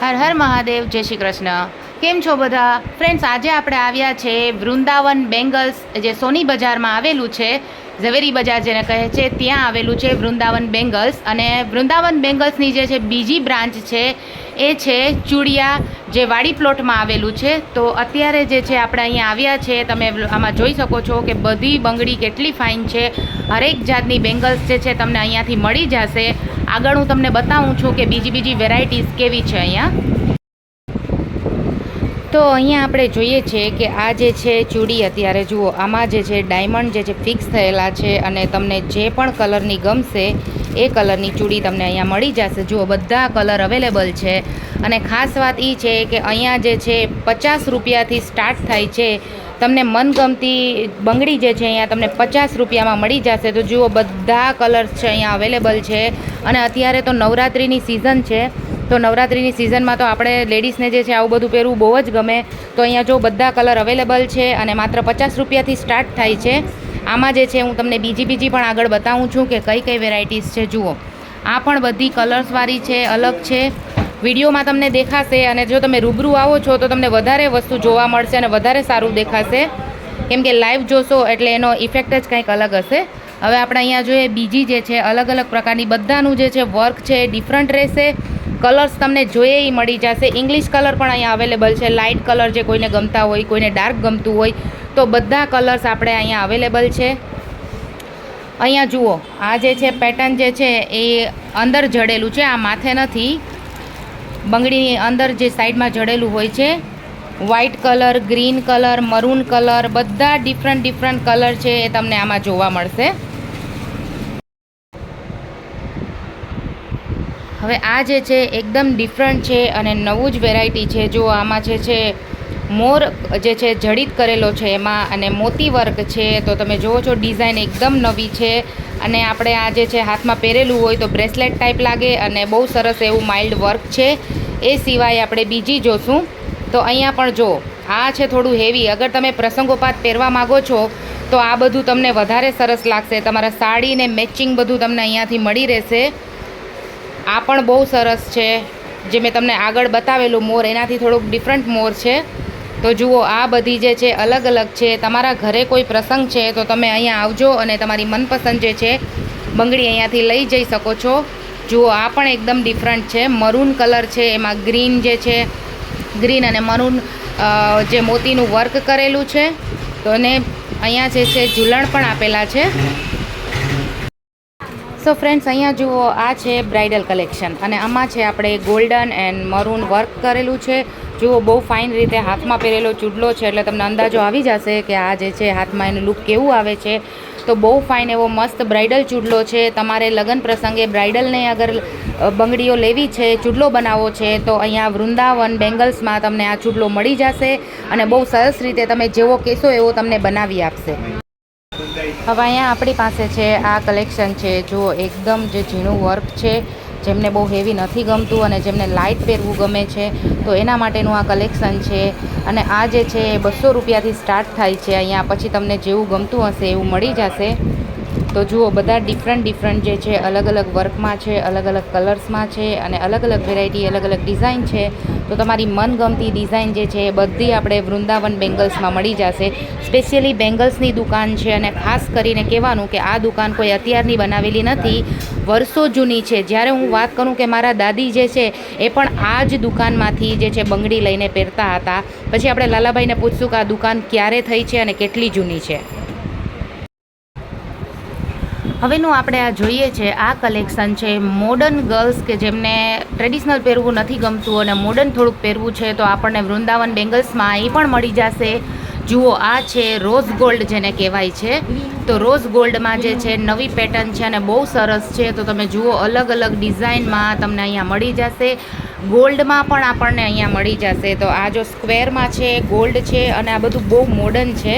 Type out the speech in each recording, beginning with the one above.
હર હર મહાદેવ, જય શ્રી કૃષ્ણ. કેમ છો બધા? ફ્રેન્ડ્સ આજે આપણે આવ્યા છે વૃંદાવન બેંગલ્સ, જે સોની બજારમાં આવેલું છે. ઝવેરી બજાર જેને કહે છે, ત્યાં આવેલું છે વૃંદાવન બેંગલ્સ. અને વૃંદાવન બેંગલ્સની જે છે, બીજી બ્રાન્ચ છે, એ છે ચૂડિયા, જે વાડી પ્લોટમાં આવેલું છે. તો અત્યારે જે છે, આપણે અહીંયા આવ્યા છે, તમે આમાં જોઈ શકો છો કે બધી બંગડી કેટલી ફાઇન છે. હરેક જાતની બેંગલ્સ જે છે, તમને અહીંયાથી મળી જશે. આગળ હું તમને બતાવું છું કે બીજી બીજી વેરાયટીઝ કેવી છે અહીંયા. તો અહીંયા આપણે જોઈએ છે કે આ જે છે ચૂડી અત્યારે, જુઓ, આમાં જે છે ડાયમંડ જે છે ફિક્સ થયેલા છે અને તમને જે પણ કલરની ગમશે એ કલરની ચૂડી તમને અહીંયા મળી જશે. જુઓ, બધા કલર અવેલેબલ છે અને ખાસ વાત એ છે કે અહીંયા જે છે પચાસ રૂપિયાથી સ્ટાર્ટ થાય છે. તમને મનગમતી બંગડી જે છે અહીંયા તમને પચાસ રૂપિયામાં મળી જશે. તો જુઓ, બધા કલર્સ છે અહીંયા અવેલેબલ છે અને અત્યારે તો નવરાત્રિની સિઝન છે. તો નવરાત્રિની સિઝનમાં તો આપણે લેડીઝને જે છે આવું બધું પહેરવું બહુ જ ગમે. તો અહીંયા જો બધા કલર અવેલેબલ છે અને માત્ર પચાસ રૂપિયાથી સ્ટાર્ટ થાય છે. આમાં જે છે હું તમને બીજી બીજી પણ આગળ બતાવું છું કે કઈ કઈ વેરાયટીઝ છે, જુઓ. આ પણ બધી કલર્સવાળી છે, અલગ છે. વિડીયોમાં તમને દેખાશે અને જો તમે રૂબરૂ આવો છો તો તમને વધારે વસ્તુ જોવા મળશે અને વધારે સારું દેખાશે. કેમ કે લાઈવ જોશો એટલે એનો ઇફેક્ટ જ કંઈક અલગ હશે. હવે આપણે અહીંયા જોઈએ બીજી જે છે અલગ અલગ પ્રકારની બધાનું જે છે વર્ક છે ડિફરન્ટ રહેશે. કલર્સ તમને જોઈએ એ મળી જશે. ઇંગ્લિશ કલર પણ અહીંયા અવેલેબલ છે. લાઇટ કલર જે કોઈને ગમતા હોય, કોઈને ડાર્ક ગમતું હોય, તો બધા કલર્સ આપણે અહીંયા અવેલેબલ છે. અહીંયા જુઓ, આ જે છે પેટર્ન જે છે એ અંદર જડેલું છે, આ માથે નથી. બંગડીની અંદર જે સાઈડમાં જડેલું હોય છે white colour green colour maroon colour બધા ડિફરન્ટ ડિફરન્ટ કલર છે એ તમને આમાં જોવા મળશે. હવે આ જે છે, એકદમ ડિફરન્ટ છે અને નવું જ વેરાયટી છે. જો આમાં જે છે, મોર જે છે, જડિત કરેલો છે એમાં અને મોતી વર્ક છે, તો તમે જુઓ છો ડિઝાઇન એકદમ નવી છે. અને આપણે આ જે છે, હાથમાં પહેરેલું હોય તો બ્રેસલેટ ટાઈપ લાગે અને બહુ સરસ એવું માઇલ્ડ વર્ક છે. એ સિવાય આપણે બીજી જોશું. તો અહીંયા પણ જો, આ છે થોડું હેવી અગર તમે પ્રસંગોપાત પહેરવા માગો છો, તો આ બધું તમને વધારે સરસ લાગશે. તમારા સાડીને મેચિંગ બધું તમને અહીંયાથી મળી રહેશે. આ પણ બહુ સરસ છે. જે મેં તમને આગળ બતાવેલું મોર, એનાથી થોડુંક ડિફરન્ટ મોર છે. તો જુઓ, આ બધી જે છે અલગ અલગ છે. તમારા ઘરે કોઈ પ્રસંગ છે તો તમે અહીંયા આવજો અને તમારી મનપસંદ જે છે, બંગડી અહીંયાથી લઈ જઈ શકો છો. જુઓ, આ પણ એકદમ ડિફરન્ટ છે. મરૂન કલર છે, એમાં ગ્રીન જે છે ગ્રીન અને મરૂન જે મોતીનું વર્ક કરેલું છે. તો અને અહીંયા જે છે ઝૂલણ પણ આપેલા છે. સો ફ્રેન્ડ્સ અહીંયા જુઓ, આ છે બ્રાઇડલ કલેક્શન અને આમાં છે આપણે ગોલ્ડન એન્ડ મરૂન વર્ક કરેલું છે. જુઓ, બહુ ફાઇન રીતે હાથમાં પહેરેલો ચૂડલો છે. એટલે તમને અંદાજો આવી જશે કે આ જે છે, હાથમાં એનું લુક કેવું આવે છે. તો બહુ ફાઇન એવો મસ્ત બ્રાઇડલ ચૂડલો છે. તમારે લગ્ન પ્રસંગે બ્રાઇડલને અગર બંગડીઓ લેવી છે, ચૂડલો બનાવવો છે, તો અહીંયા વૃંદાવન બેંગલ્સમાં તમને આ ચૂડલો મળી જશે. અને બહુ સરસ રીતે તમે જેવો કહેશો એવો તમને બનાવી આપશે. હવે અહીંયા આપણી પાસે છે, આ કલેક્શન છે, જો એકદમ જે ઝીણું વર્ક છે, જેમને બહુ હેવી નથી ગમતું અને જેમને લાઇટ પહેરવું ગમે છે, તો એના માટેનું આ કલેક્શન છે. અને આ જે છે એ બસો રૂપિયાથી સ્ટાર્ટ થાય છે. અહીંયા પછી તમને જેવું ગમતું હશે એવું મળી જશે. તો જુઓ, બધા ડિફરન્ટ ડિફરન્ટ જે છે, અલગ અલગ વર્કમાં છે, અલગ અલગ કલર્સમાં છે અને અલગ અલગ વેરાયટી અલગ અલગ ડિઝાઇન છે. તો તમારી મનગમતી ડિઝાઇન જે છે એ બધી આપણે વૃંદાવન બેંગલ્સમાં મળી જશે. સ્પેશિયલી બેંગલ્સની દુકાન છે અને ખાસ કરીને કહેવાનું કે આ દુકાન કોઈ અત્યારની બનાવેલી નથી. વર્ષો જૂની છે. જ્યારે હું વાત કરું કે મારા દાદી જે છે, એ પણ આ જ દુકાનમાંથી જે છે બંગડી લઈને પહેરતા હતા. પછી આપણે લાલાભાઈને પૂછશું કે આ દુકાન ક્યારે થઈ છે અને કેટલી જૂની છે? હવેનું આપણે આ જોઈએ છે, આ કલેક્શન છે મોડર્ન ગર્લ્સ કે જેમને ટ્રેડિશનલ પહેરવું નથી ગમતું અને મોડર્ન થોડુંક પહેરવું છે, તો આપણને વૃંદાવન બેંગલ્સમાં એ પણ મળી જશે. જુઓ, આ છે રોઝ ગોલ્ડ જેને કહેવાય છે. તો રોઝ ગોલ્ડમાં જે છે, નવી પેટર્ન છે અને બહુ સરસ છે. તો તમે જુઓ અલગ અલગ ડિઝાઇનમાં તમને અહીંયા મળી જશે. ગોલ્ડમાં પણ આપણને અહીંયા મળી જશે. તો આ જો સ્ક્વેરમાં છે, ગોલ્ડ છે અને આ બધું બહુ મોડર્ન છે.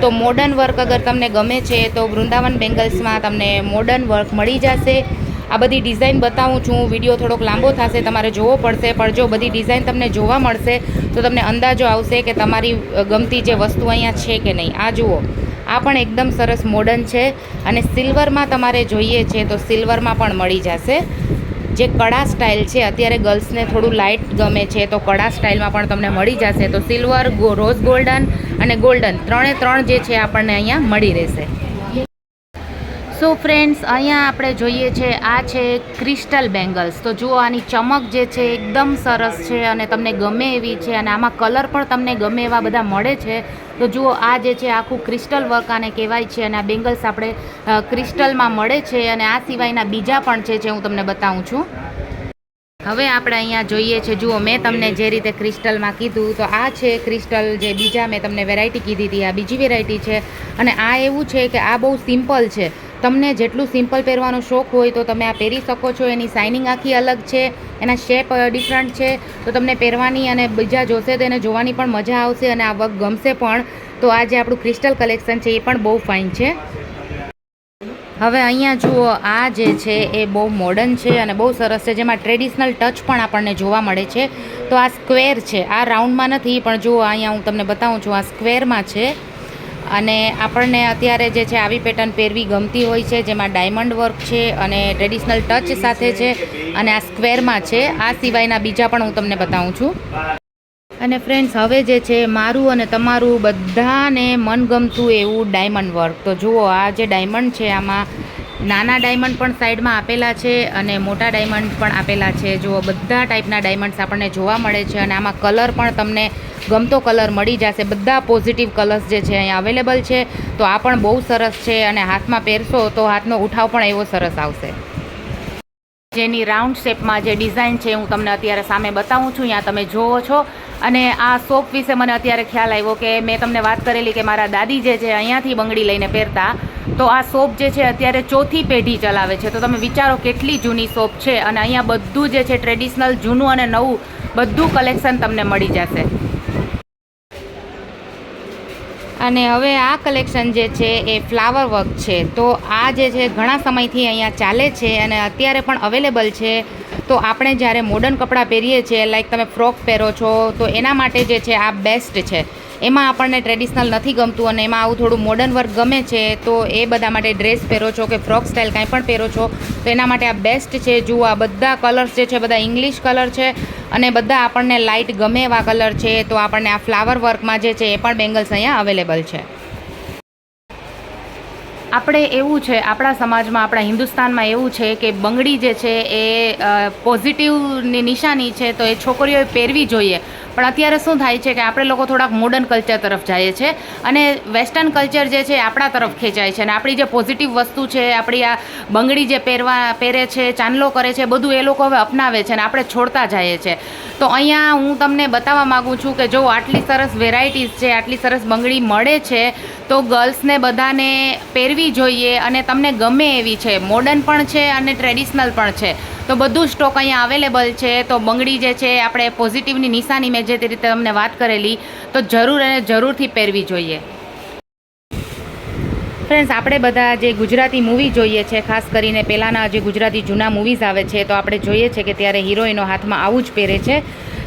તો મોડર્ન વર્ક અગર તમને ગમે છે, તો વૃંદાવન બેંગલ્સમાં તમને મોડર્ન વર્ક મળી જશે. આ બધી ડિઝાઇન બતાવું છું. વીડિયો થોડોક લાંબો થશે, તમારે જોવો પડશે. પણ જો બધી ડિઝાઇન તમને જોવા મળશે, તો તમને અંદાજો આવશે કે તમારી ગમતી જે વસ્તુ અહીંયા છે કે નહીં. આ જુઓ. આ પણ એકદમ સરસ મોડર્ન છે. અને સિલ્વરમાં તમારે જોઈએ છે, તો સિલ્વરમાં પણ મળી જશે. જે કડા સ્ટાઇલ છે, અત્યારે ગર્લ્સને થોડું લાઇટ ગમે છે, તો કડા સ્ટાઇલમાં પણ તમને મળી જશે. તો સિલ્વર રોઝ ગોલ્ડન અને ગોલ્ડન. ત્રણે ત્રણ જે છે, આપણને અહીંયા મળી રહેશે. સો ફ્રેન્ડ્સ અહીંયા આપણે જોઈએ છે, આ છે ક્રિસ્ટલ બેંગલ્સ તો જુઓ, આની ચમક જે છે, એકદમ સરસ છે અને તમને ગમે એવી છે અને આમાં કલર પણ તમને ગમે એવા બધા મળે છે. તો જુઓ, આ જે છે, આખું ક્રિસ્ટલ વર્ક આને કહેવાય છે અને આ બેંગલ્સ આપણે ક્રિસ્ટલમાં મળે છે અને આ સિવાયના બીજા પણ છે જે હું તમને બતાવું છું. હવે આપણે અહીંયા જોઈએ છે, જુઓ, મેં તમને જે રીતે ક્રિસ્ટલમાં કીધું, તો આ છે ક્રિસ્ટલ જે બીજા મેં તમને વેરાયટી કીધી હતી, આ બીજી વેરાયટી છે. અને આ એવું છે કે આ બહુ સિમ્પલ છે. તમને જેટલું સિમ્પલ પહેરવાનો શોખ હોય તો તમે આ પહેરી શકો છો. એની સાઇનિંગ આખી અલગ છે, એના શેપ ડિફરન્ટ છે. તો તમને પહેરવાની અને બીજા જોશે તો એને જોવાની પણ મજા આવશે અને આ વર્ક ગમશે પણ. તો આ જે આપણું ક્રિસ્ટલ કલેક્શન છે, એ પણ બહુ ફાઇન છે. હવે અહીંયા જુઓ, આ જે છે, એ બહુ મોડર્ન છે અને બહુ સરસ છે. જેમાં ટ્રેડિશનલ ટચ પણ આપણને જોવા મળે છે. તો આ સ્ક્વેર છે. આ રાઉન્ડમાં નથી, પણ જુઓ, અહીંયા હું તમને બતાવું છું, આ સ્ક્વેરમાં છે. અને આપણને અત્યારે જે છે આવી પેટર્ન પહેરવી ગમતી હોય છે, જેમાં ડાયમંડ વર્ક છે અને ટ્રેડિશનલ ટચ સાથે છે અને આ સ્ક્વેરમાં છે. આ સિવાયના બીજા પણ હું તમને બતાવું છું. અને ફ્રેન્ડ્સ હવે જે છે મારું અને તમારું બધાને મનગમતું એવું ડાયમંડ વર્ક તો જુઓ, આ જે ડાયમંડ છે, આમાં નાના ડાયમંડ પણ સાઈડમાં આપેલા છે અને મોટા ડાયમંડ પણ આપેલા છે. જુઓ, બધા ટાઈપના ડાયમંડ્સ આપણને જોવા મળે છે અને આમાં કલર પણ તમને ગમતો કલર મળી જશે. બધા પોઝિટિવ કલર્સ જે છે અહીંયા અવેલેબલ છે. તો આ પણ બહુ સરસ છે અને હાથમાં પહેરશો તો હાથનો ઉઠાવ પણ એવો સરસ આવશે. જેની રાઉન્ડ શેપમાં જે ડિઝાઇન છે હું તમને અત્યારે સામે બતાવું છું. અહીંયા તમે જુઓ છો. અને આ સોપ વિશે મને અત્યારે ખ્યાલ આવ્યો કે મેં તમને વાત કરેલી કે મારા દાદી જે છે અહીંયાથી બંગડી લઈને પહેરતા. તો આ સોપ જે છે અત્યારે ચોથી પેઢી ચલાવે છે. તો તમે વિચારો કેટલી જૂની સોપ છે અને અહીંયા બધું જે છે ટ્રેડિશનલ, જૂનું અને નવું, બધું કલેક્શન તમને મળી જશે. અને હવે આ કલેક્શન જે છે એ ફ્લાવર વર્ક છે. તો આ જે છે ઘણા સમયથી અહીંયા ચાલે છે અને અત્યારે પણ અવેલેબલ છે. તો આપણે જ્યારે મોડર્ન કપડાં પહેરીએ છીએ લાઈક તમે ફ્રોક પહેરો છો, તો એના માટે જે છે આ બેસ્ટ છે. એમાં આપણને ટ્રેડિશનલ નથી ગમતું અને એમાં આવું થોડું મોડર્ન વર્ક ગમે છે, તો એ બધા માટે ડ્રેસ પહેરો છો કે ફ્રોક સ્ટાઇલ કાંઈ પણ પહેરો છો, તો એના માટે આ બેસ્ટ છે. જુઓ, આ બધા કલર્સ જે છે, બધા ઇંગ્લિશ કલર છે અને બધા આપણને લાઇટ ગમે એવા કલર છે, તો આપણને આ ફ્લાવર વર્કમાં જે છે, એ પણ બેંગલ્સ અહીંયા અવેલેબલ છે. આપણે એવું છે, આપણા સમાજમાં, આપણા હિન્દુસ્તાનમાં એવું છે કે બંગડી જે છે એ પોઝિટિવની નિશાની છે તો એ છોકરીઓએ પહેરવી જોઈએ. પણ અત્યારે શું થાય છે કે આપણે લોકો થોડાક મોડર્ન કલ્ચર તરફ જઈએ છે અને વેસ્ટર્ન કલ્ચર જે છે આપણા તરફ ખેંચાય છે અને આપણી જે પોઝિટિવ વસ્તુ છે, આપણી આ બંગડી જે પહેરવા, પહેરે છે, ચાંદલો કરે છે બધું એ લોકો હવે અપનાવે છે અને આપણે છોડતા જઈએ છે. તો અહીંયા હું તમને બતાવવા માગું છું કે જો આટલી સરસ વેરાયટીઝ છે, આટલી સરસ બંગડી મળે છે, તો ગર્લ્સને બધાને પહેરવી જોઈએ અને તમને ગમે એવી છે. મોડર્ન પણ છે અને ટ્રેડિશનલ પણ છે. તો બધું સ્ટોક અહીંયા અવેલેબલ છે. તો બંગડી જે છે, આપણે પોઝિટિવની નિશાની મેં જે તે રીતે તમને વાત કરેલી, તો જરૂર અને જરૂરથી પહેરવી જોઈએ. ફ્રેન્ડ્સ આપણે બધા જે ગુજરાતી મૂવી જોઈએ છે, ખાસ કરીને પહેલાંના જે ગુજરાતી જૂના મૂવીઝ આવે છે, તો આપણે જોઈએ છે કે ત્યારે હિરોઈનો હાથમાં આવું જ પહેરે છે.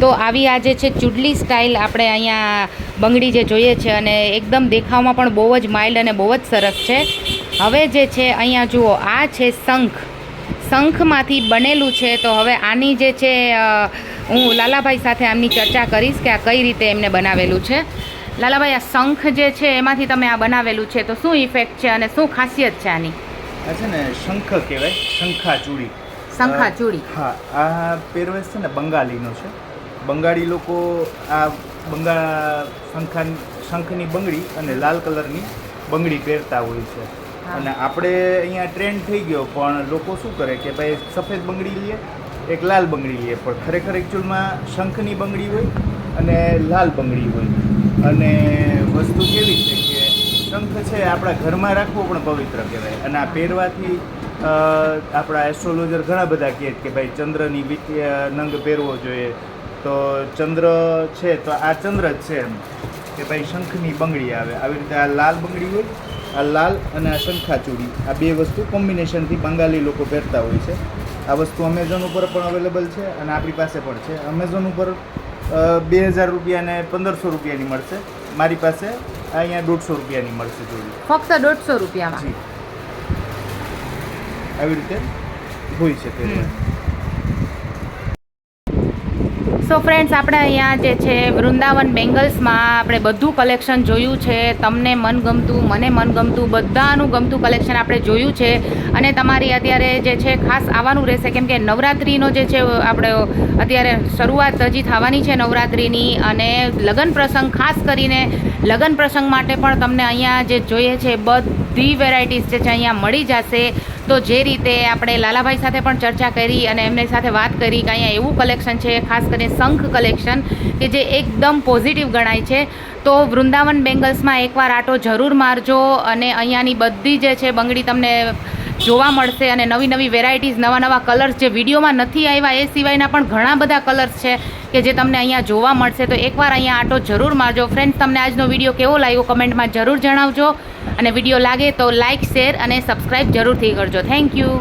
તો આવી આ જે છે ચૂડલી સ્ટાઇલ આપણે અહીંયા બંગડી જે જોઈએ છે અને એકદમ દેખાવમાં પણ બહુ જ માઇલ્ડ અને બહુ જ સરસ છે. હવે જે છે અહીંયા જુઓ, આ છે શંખ. શંખમાંથી બનેલું છે તો હવે આની જે છે હું લાલાભાઈ સાથે આમની ચર્ચા કરીશ કે આ કઈ રીતે એમને બનાવેલું છે. લાલાભાઈ આ શંખ જે છે એમાંથી તમે આ બનાવેલું છે તો શું ઇફેક્ટ છે અને શું ખાસિયત છે આની? છે ને શંખ કહેવાય શંખા ચૂડી શંખા ચૂડી હા આ પહેરવેશ છે ને બંગાળીનો છે. બંગાળી લોકો આ બંગા શંખા શંખની બંગડી અને લાલ કલરની બંગડી પહેરતા હોય છે. અને આપણે અહીંયા ટ્રેન્ડ થઈ ગયો, પણ લોકો શું કરે કે ભાઈ સફેદ બંગડી લઈએ, એક લાલ બંગડી લઈએ. પણ ખરેખર એકચ્યુઅલમાં શંખની બંગડી હોય અને લાલ બંગડી હોય. અને વસ્તુ કેવી છે કે શંખ છે આપણા ઘરમાં રાખવો પણ પવિત્ર કહેવાય. અને આ પહેરવાથી આપણા એસ્ટ્રોલોજર ઘણા બધા કહે કે ભાઈ ચંદ્રની નંગ પહેરવો જોઈએ. તો ચંદ્ર છે તો આ ચંદ્ર જ છે એમ. કે ભાઈ શંખની બંગડી આવે. આવી રીતે આ લાલ બંગડી હોય આ લાલ અને આ શંખાચૂડી આ બે વસ્તુ કોમ્બિનેશનથી બંગાળી લોકો પહેરતા હોય છે. આ વસ્તુ અમેઝોન ઉપર પણ અવેલેબલ છે અને આપણી પાસે પણ છે. અમેઝોન ઉપર બે હજાર રૂપિયાને પંદરસો રૂપિયાની મળશે. મારી પાસે આ અહીંયા દોઢસો રૂપિયાની મળશે જોડી ફક્ત દોઢસો રૂપિયામાં? આવી રીતે હોય છે પહેરવા સો ફ્રેન્ડ્સ આપણે અહીંયા જે છે, વૃંદાવન બેંગલ્સમાં આપણે બધું કલેક્શન જોયું છે. તમને મનગમતું મને મનગમતું બધાનું ગમતું કલેક્શન આપણે જોયું છે. અને તમારી અત્યારે જે છે, ખાસ આવવાનું રહેશે, કેમ કે નવરાત્રિનો જે છે, આપણે અત્યારે શરૂઆત હજી થવાની છે નવરાત્રિની. અને લગ્ન પ્રસંગ, ખાસ કરીને લગ્ન પ્રસંગ માટે પણ તમને અહીંયા જે જોઈએ છે, બધી વેરાયટીઝ જે છે, અહીંયા મળી જશે. તો જે રીતે આપણે લાલાભાઈ સાથે પણ ચર્ચા કરી અને એમની સાથે વાત કરી કે અહીંયા એવું કલેક્શન છે, ખાસ કરીને શંખ કલેક્શન કે જે એકદમ પોઝિટિવ ગણાય છે, તો વૃંદાવન બેંગલ્સમાં એકવાર આટો જરૂર મારજો અને અહીંયાની બધી જે છે બંગડી તમને જોવા મળશે અને નવી નવી વેરાયટીઝ નવા નવા કલર્સ જે વિડીયોમાં નથી આવ્યા, એ સિવાયના પણ ઘણા બધા કલર્સ છે કે જે તમને અહીંયા જોવા મળશે. તો એકવાર અહીંયા આટો જરૂર મારજો. ફ્રેન્ડ્સ તમને આજનો વીડિયો કેવો લાગ્યો? કમેન્ટમાં જરૂર જણાવજો. અને વીડિયો લાગે તો લાઇક શેર અને સબસ્ક્રાઈબ જરૂરથી કરજો. Thank you.